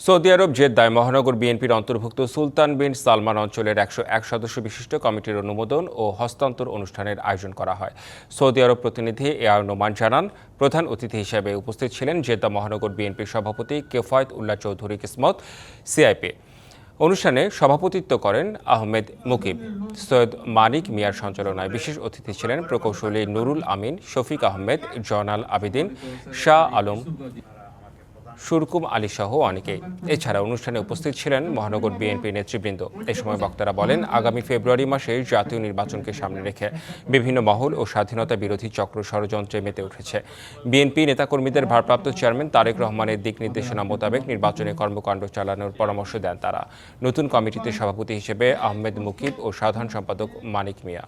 Saudi আরব, জেদ্দায় মহানগর বিএনপির অন্তর্ভুক্ত সুলতান বিন সালমান অঞ্চলের একশো এক সদস্য বিশিষ্ট কমিটির অনুমোদন ও হস্তান্তর অনুষ্ঠানের আয়োজন করা হয়। সৌদি আরব প্রতিনিধি এ আর নোমান জানান, প্রধান অতিথি হিসেবে উপস্থিত ছিলেন জেদ্দা মহানগর বিএনপির সভাপতি কেফায়েত উল্লাহ চৌধুরী কিসমত, সিআইপি। অনুষ্ঠানে সভাপতিত্ব করেন আহমেদ মুকিব, সৈয়দ মানিক মিয়ার সঞ্চালনায় বিশেষ অতিথি ছিলেন প্রকৌশলী নুরুল আমিন, শফিক আহমেদ, জয়নাল আবিদিন, শাহ আলম সুরকুম আলী সহ অনেকেই। এছাড়া অনুষ্ঠানে উপস্থিত ছিলেন মহানগর বিএনপি নেতৃবৃন্দ। এ সময় বক্তারা বলেন, আগামী ফেব্রুয়ারি মাসে জাতীয় নির্বাচনকে সামনে রেখে বিভিন্ন মহল ও স্বাধীনতা বিরোধী চক্র ষড়যন্ত্রে মেতে উঠেছে। বিএনপি নেতাকর্মীদের ভারপ্রাপ্ত চেয়ারম্যান তারেক রহমানের দিক নির্দেশনা মোতাবেক নির্বাচনে কর্মকাণ্ড চালানোর পরামর্শ দেন তারা। নতুন কমিটিতে সভাপতি হিসেবে আহমেদ মুকিব ও সাধারণ সম্পাদক মানিক মিয়া।